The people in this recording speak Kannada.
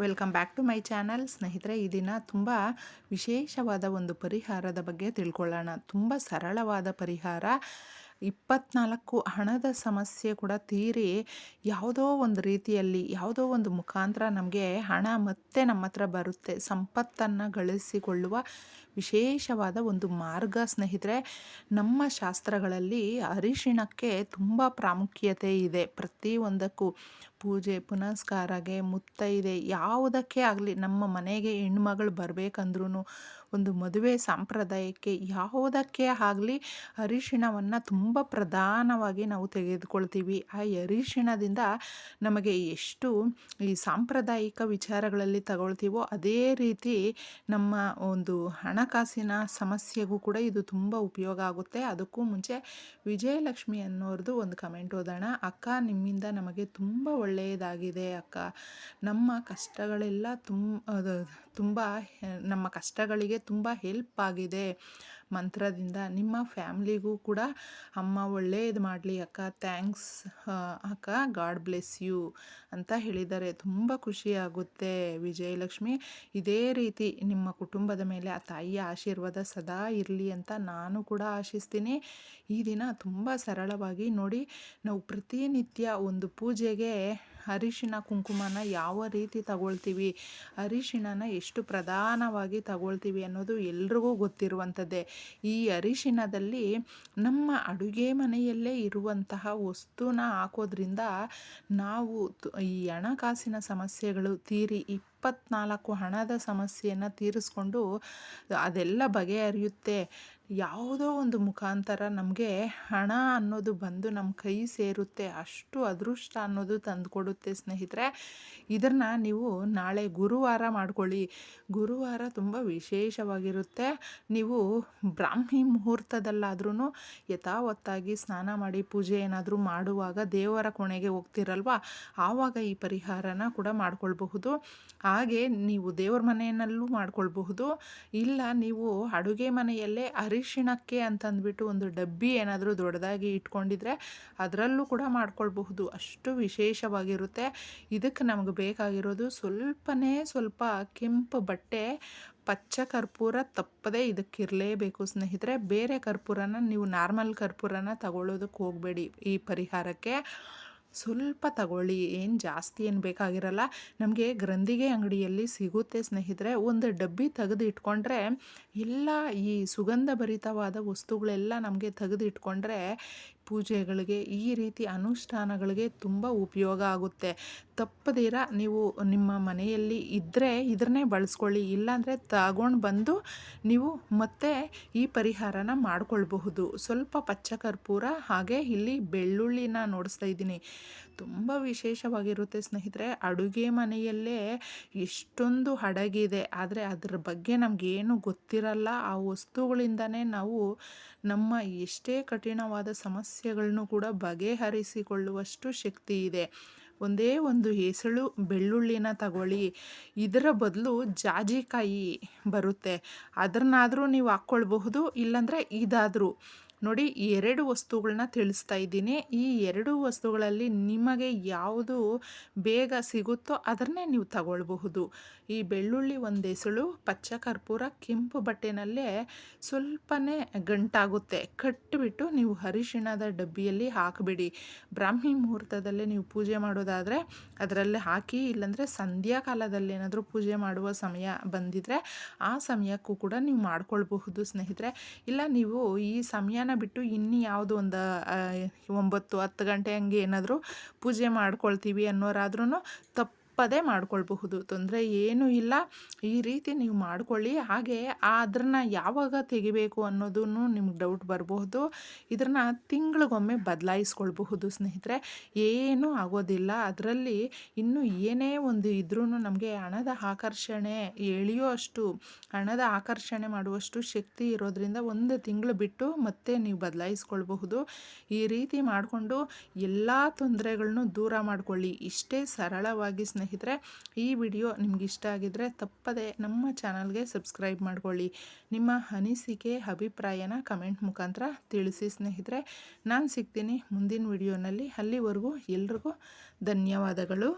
Welcome back to my channel. ಸ್ನೇಹಿತರೆ, ಈ ದಿನ ತುಂಬ ವಿಶೇಷವಾದ ಒಂದು ಪರಿಹಾರದ ಬಗ್ಗೆ ತಿಳ್ಕೊಳ್ಳೋಣ. ತುಂಬ ಸರಳವಾದ ಪರಿಹಾರ. ಇಪ್ಪತ್ನಾಲ್ಕು ಹಣದ ಸಮಸ್ಯೆ ಕೂಡ ತೀರಿ ಯಾವುದೋ ಒಂದು ರೀತಿಯಲ್ಲಿ, ಯಾವುದೋ ಒಂದು ಮುಖಾಂತರ ನಮಗೆ ಹಣ ಮತ್ತೆ ನಮ್ಮ ಹತ್ರ ಬರುತ್ತೆ. ಸಂಪತ್ತನ್ನು ಗಳಿಸಿಕೊಳ್ಳುವ ವಿಶೇಷವಾದ ಒಂದು ಮಾರ್ಗ ಸ್ನೇಹಿತರೆ, ನಮ್ಮ ಶಾಸ್ತ್ರಗಳಲ್ಲಿ ಅರಿಶಿಣಕ್ಕೆ ತುಂಬ ಪ್ರಾಮುಖ್ಯತೆ ಇದೆ. ಪ್ರತಿಯೊಂದಕ್ಕೂ ಪೂಜೆ ಪುನಸ್ಕಾರಗೆ ಮುತ್ತೈದೆ ಯಾವುದಕ್ಕೆ ಆಗಲಿ ನಮ್ಮ ಮನೆಗೆ ಹೆಣ್ಮಗಳು ಬರಬೇಕಂದ್ರೂ ಒಂದು ಮದುವೆ ಸಂಪ್ರದಾಯಕ್ಕೆ ಯಾವುದಕ್ಕೆ ಆಗಲಿ ಅರಿಶಿಣವನ್ನು ತುಂಬ ಪ್ರಧಾನವಾಗಿ ನಾವು ತೆಗೆದುಕೊಳ್ತೀವಿ. ಆ ಅರಿಶಿಣದಿಂದ ನಮಗೆ ಎಷ್ಟು ಈ ಸಾಂಪ್ರದಾಯಿಕ ವಿಚಾರಗಳಲ್ಲಿ ತಗೊಳ್ತೀವೋ ಅದೇ ರೀತಿ ನಮ್ಮ ಒಂದು ಹಣಕಾಸಿನ ಸಮಸ್ಯೆಗೂ ಕೂಡ ಇದು ತುಂಬ ಉಪಯೋಗ ಆಗುತ್ತೆ. ಅದಕ್ಕೂ ಮುಂಚೆ ವಿಜಯಲಕ್ಷ್ಮಿ ಅನ್ನೋರ್ದು ಒಂದು ಕಮೆಂಟ್ ಓದೋಣ. ಅಕ್ಕ ನಿಮ್ಮಿಂದ ನಮಗೆ ತುಂಬ ಒಳ್ಳೆಯದಾಗಿದೆ ಅಕ್ಕ. ನಮ್ಮ ಕಷ್ಟಗಳೆಲ್ಲ ತುಂಬ ತುಂಬ ನಮ್ಮ ಕಷ್ಟಗಳಿಗೆ ತುಂಬ ಹೆಲ್ಪ್ ಆಗಿದೆ. ಮಂತ್ರದಿಂದ ನಿಮ್ಮ ಫ್ಯಾಮ್ಲಿಗೂ ಕೂಡ ಅಮ್ಮ ಒಳ್ಳೆಯದು ಮಾಡಲಿ, ಅಕ್ಕ ಥ್ಯಾಂಕ್ಸ್ ಅಕ್ಕ ಗಾಡ್ ಬ್ಲೆಸ್ ಯು ಅಂತ ಹೇಳಿದ್ದಾರೆ. ತುಂಬ ಖುಷಿಯಾಗುತ್ತೆ ವಿಜಯಲಕ್ಷ್ಮಿ. ಇದೇ ರೀತಿ ನಿಮ್ಮ ಕುಟುಂಬದ ಮೇಲೆ ಆ ತಾಯಿಯ ಆಶೀರ್ವಾದ ಸದಾ ಇರಲಿ ಅಂತ ನಾನು ಕೂಡ ಆಶಿಸ್ತೀನಿ. ಈ ದಿನ ತುಂಬ ಸರಳವಾಗಿ ನೋಡಿ, ನಾವು ಪ್ರತಿನಿತ್ಯ ಒಂದು ಪೂಜೆಗೆ ಅರಿಶಿಣ ಕುಂಕುಮನ ಯಾವ ರೀತಿ ತಗೊಳ್ತೀವಿ? ಅರಿಶಿಣನ ಎಷ್ಟು ಪ್ರಧಾನವಾಗಿ ತಗೊಳ್ತೀವಿ ಅನ್ನೋದು ಎಲ್ರಿಗೂ ಗೊತ್ತಿರುವಂಥದ್ದೇ. ಈ ಅರಿಶಿಣದಲ್ಲಿ ನಮ್ಮ ಅಡುಗೆ ಮನೆಯಲ್ಲೇ ಇರುವಂತಹ ವಸ್ತುನ ಹಾಕೋದ್ರಿಂದ ನಾವು ಈ ಹಣಕಾಸಿನ ಸಮಸ್ಯೆಗಳು ತೀರಿ ಇಪ್ಪತ್ನಾಲ್ಕು ಹಣದ ಸಮಸ್ಯೆಯನ್ನು ತೀರಿಸ್ಕೊಂಡು ಅದೆಲ್ಲ ಬಗೆಹರಿಯುತ್ತೆ. ಯಾವುದೋ ಒಂದು ಮುಖಾಂತರ ನಮಗೆ ಹಣ ಅನ್ನೋದು ಬಂದು ನಮ್ಮ ಕೈ ಸೇರುತ್ತೆ, ಅಷ್ಟು ಅದೃಷ್ಟ ಅನ್ನೋದು ತಂದುಕೊಡುತ್ತೆ ಸ್ನೇಹಿತರೆ. ಇದನ್ನು ನೀವು ನಾಳೆ ಗುರುವಾರ ಮಾಡ್ಕೊಳ್ಳಿ. ಗುರುವಾರ ತುಂಬ ವಿಶೇಷವಾಗಿರುತ್ತೆ. ನೀವು ಬ್ರಾಹ್ಮಿ ಮುಹೂರ್ತದಲ್ಲಾದ್ರೂ ಯಥಾವತ್ತಾಗಿ ಸ್ನಾನ ಮಾಡಿ ಪೂಜೆ ಏನಾದರೂ ಮಾಡುವಾಗ ದೇವರ ಕೊನೆಗೆ ಹೋಗ್ತಿರಲ್ವ? ಆವಾಗ ಈ ಪರಿಹಾರನ ಕೂಡ ಮಾಡ್ಕೊಳ್ಬಹುದು. ಹಾಗೆ ನೀವು ದೇವ್ರ ಮನೆಯಲ್ಲೂ ಮಾಡ್ಕೊಳ್ಬಹುದು. ಇಲ್ಲ, ನೀವು ಅಡುಗೆ ಮನೆಯಲ್ಲೇ ಅರಿಶಿಣಕ್ಕೆ ಅಂತಂದ್ಬಿಟ್ಟು ಒಂದು ಡಬ್ಬಿ ಏನಾದರೂ ದೊಡ್ಡದಾಗಿ ಇಟ್ಕೊಂಡಿದ್ರೆ ಅದರಲ್ಲೂ ಕೂಡ ಮಾಡ್ಕೊಳ್ಬಹುದು. ಅಷ್ಟು ವಿಶೇಷವಾಗಿರುತ್ತೆ. ಇದಕ್ಕೆ ನಮಗೆ ಬೇಕಾಗಿರೋದು ಸ್ವಲ್ಪನೇ ಸ್ವಲ್ಪ ಕೆಂಪು ಬಟ್ಟೆ, ಪಚ್ಚ ಕರ್ಪೂರ ತಪ್ಪದೇ ಇದಕ್ಕಿರಲೇಬೇಕು ಸ್ನೇಹಿತರೆ. ಬೇರೆ ಕರ್ಪೂರನ ನೀವು ನಾರ್ಮಲ್ ಕರ್ಪೂರನ ತಗೊಳ್ಳೋದಕ್ಕೆ ಹೋಗಬೇಡಿ ಈ ಪರಿಹಾರಕ್ಕೆ. ಸ್ವಲ್ಪ ತಗೊಳ್ಳಿ, ಏನು ಜಾಸ್ತಿ ಏನು ಬೇಕಾಗಿರಲ್ಲ. ನಮಗೆ ಗ್ರಂಥಿಗೆ ಅಂಗಡಿಯಲ್ಲಿ ಸಿಗುತ್ತೆ ಸ್ನೇಹಿತರೆ. ಒಂದು ಡಬ್ಬಿ ತೆಗೆದು ಇಟ್ಕೊಂಡ್ರೆ ಎಲ್ಲ ಈ ಸುಗಂಧ ಭರಿತವಾದ ವಸ್ತುಗಳೆಲ್ಲ ನಮಗೆ ತೆಗೆದು ಇಟ್ಕೊಂಡ್ರೆ ಪೂಜೆಗಳಿಗೆ ಈ ರೀತಿ ಅನುಷ್ಠಾನಗಳಿಗೆ ತುಂಬ ಉಪಯೋಗ ಆಗುತ್ತೆ. ತಪ್ಪದಿರ ನೀವು ನಿಮ್ಮ ಮನೆಯಲ್ಲಿ ಇದ್ದರೆ ಇದನ್ನೇ ಬಳಸ್ಕೊಳ್ಳಿ, ಇಲ್ಲಾಂದರೆ ತಗೊಂಡು ಬಂದು ನೀವು ಮತ್ತೆ ಈ ಪರಿಹಾರನ ಮಾಡಿಕೊಳ್ಬಹುದು. ಸ್ವಲ್ಪ ಪಚ್ಚ ಕರ್ಪೂರ ಹಾಗೆ ಇಲ್ಲಿ ಬೆಳ್ಳುಳ್ಳಿನ ನೋಡಿಸ್ತಾ ಇದ್ದೀನಿ. ತುಂಬ ವಿಶೇಷವಾಗಿರುತ್ತೆ ಸ್ನೇಹಿತರೆ, ಅಡುಗೆ ಮನೆಯಲ್ಲೇ ಎಷ್ಟೊಂದು ಹಡಗಿದೆ. ಆದರೆ ಅದರ ಬಗ್ಗೆ ನಮಗೇನು ಗೊತ್ತಿರಲ್ಲ. ಆ ವಸ್ತುಗಳಿಂದನೇ ನಾವು ನಮ್ಮ ಎಷ್ಟೇ ಕಠಿಣವಾದ ಸಮಸ್ಯೆಗಳನ್ನು ಕೂಡ ಬಗೆಹರಿಸಿಕೊಳ್ಳುವಷ್ಟು ಶಕ್ತಿ ಇದೆ ಒಂದೇ ಒಂದು ಹೆಸಳು ಬೆಳ್ಳುಳ್ಳಿನ ತಗೊಳ್ಳಿ. ಇದರ ಬದಲು ಜಾಜಿಕಾಯಿ ಬರುತ್ತೆ. ಅದನ್ನಾದರೂ ನೀವು ಹಾಕ್ಕೊಳ್ಬಹುದು, ಇಲ್ಲಾಂದರೆ ಇದಾದರೂ. ನೋಡಿ, ಈ ಎರಡು ವಸ್ತುಗಳನ್ನ ತಿಳಿಸ್ತಾ ಇದ್ದೀನಿ. ಈ ಎರಡು ವಸ್ತುಗಳಲ್ಲಿ ನಿಮಗೆ ಯಾವುದು ಬೇಗ ಸಿಗುತ್ತೋ ಅದನ್ನೇ ನೀವು ತಗೊಳ್ಬಹುದು. ಈ ಬೆಳ್ಳುಳ್ಳಿ ಒಂದು ಎಸಳು ಪಚ್ಚ ಕರ್ಪೂರ, ಕೆಂಪು ಬಟ್ಟೆನಲ್ಲೇ ಸ್ವಲ್ಪನೇ ಗಂಟಾಗುತ್ತೆ. ಕಟ್ಟಿಬಿಟ್ಟು ನೀವು ಅರಿಶಿಣದ ಡಬ್ಬಿಯಲ್ಲಿ ಹಾಕಿಬಿಡಿ. ಬ್ರಾಹ್ಮಿ ಮುಹೂರ್ತದಲ್ಲೇ ನೀವು ಪೂಜೆ ಮಾಡೋದಾದರೆ ಅದರಲ್ಲೇ ಹಾಕಿ, ಇಲ್ಲಾಂದರೆ ಸಂಧ್ಯಾ ಕಾಲದಲ್ಲಿ ಏನಾದರೂ ಪೂಜೆ ಮಾಡುವ ಸಮಯ ಬಂದಿದ್ದರೆ ಆ ಸಮಯಕ್ಕೂ ಕೂಡ ನೀವು ಮಾಡ್ಕೊಳ್ಬಹುದು ಸ್ನೇಹಿತರೆ. ಇಲ್ಲ, ನೀವು ಈ ಸಮಯ ಬಿಟ್ಟು ಇನ್ನು ಯಾವುದು ಒಂದು ಒಂಬತ್ತು ಹತ್ತು ಗಂಟೆ ಹಂಗೆ ಏನಾದರೂ ಪೂಜೆ ಮಾಡ್ಕೊಳ್ತೀವಿ ಅನ್ನೋರಾದ್ರೂ ತಪ್ಪು ತಪ್ಪದೇ ಮಾಡ್ಕೊಳ್ಬಹುದು, ತೊಂದರೆ ಏನೂ ಇಲ್ಲ. ಈ ರೀತಿ ನೀವು ಮಾಡ್ಕೊಳ್ಳಿ. ಹಾಗೆ ಅದನ್ನು ಯಾವಾಗ ತೆಗಿಬೇಕು ಅನ್ನೋದನ್ನು ನಿಮ್ಗೆ ಡೌಟ್ ಬರಬಹುದು. ಇದನ್ನು ತಿಂಗಳಿಗೊಮ್ಮೆ ಬದಲಾಯಿಸ್ಕೊಳ್ಬಹುದು ಸ್ನೇಹಿತರೆ. ಏನೂ ಆಗೋದಿಲ್ಲ. ಅದರಲ್ಲಿ ಇನ್ನೂ ಏನೇ ಒಂದು ಇದ್ರೂ ನಮಗೆ ಹಣದ ಆಕರ್ಷಣೆ ಎಳೆಯೋ ಅಷ್ಟು, ಹಣದ ಆಕರ್ಷಣೆ ಮಾಡುವಷ್ಟು ಶಕ್ತಿ ಇರೋದ್ರಿಂದ ಒಂದು ತಿಂಗಳು ಬಿಟ್ಟು ಮತ್ತೆ ನೀವು ಬದಲಾಯಿಸ್ಕೊಳ್ಬಹುದು. ಈ ರೀತಿ ಮಾಡಿಕೊಂಡು ಎಲ್ಲ ತೊಂದರೆಗಳನ್ನು ದೂರ ಮಾಡಿಕೊಳ್ಳಿ. ಇಷ್ಟೇ ಸರಳವಾಗಿ ಸ್ನೇಹಿತರೆ. ಸ್ನೇಹಿತರೆ, ಈ ವಿಡಿಯೋ ನಿಮ್ಗೆ ಇಷ್ಟ ಆಗಿದ್ರೆ ತಪ್ಪದೆ ನಮ್ಮ ಚಾನಲ್ಗೆ ಸಬ್ಸ್ಕ್ರೈಬ್ ಮಾಡ್ಕೊಳ್ಳಿ. ನಿಮ್ಮ ಅನಿಸಿಕೆ, ಅಭಿಪ್ರಾಯನ ಕಮೆಂಟ್ ಮುಖಾಂತರ ತಿಳಿಸಿ ಸ್ನೇಹಿತರೆ. ನಾನು ಸಿಗ್ತೀನಿ ಮುಂದಿನ ವಿಡಿಯೋನಲ್ಲಿ. ಅಲ್ಲಿವರೆಗೂ ಎಲ್ರಿಗೂ ಧನ್ಯವಾದಗಳು.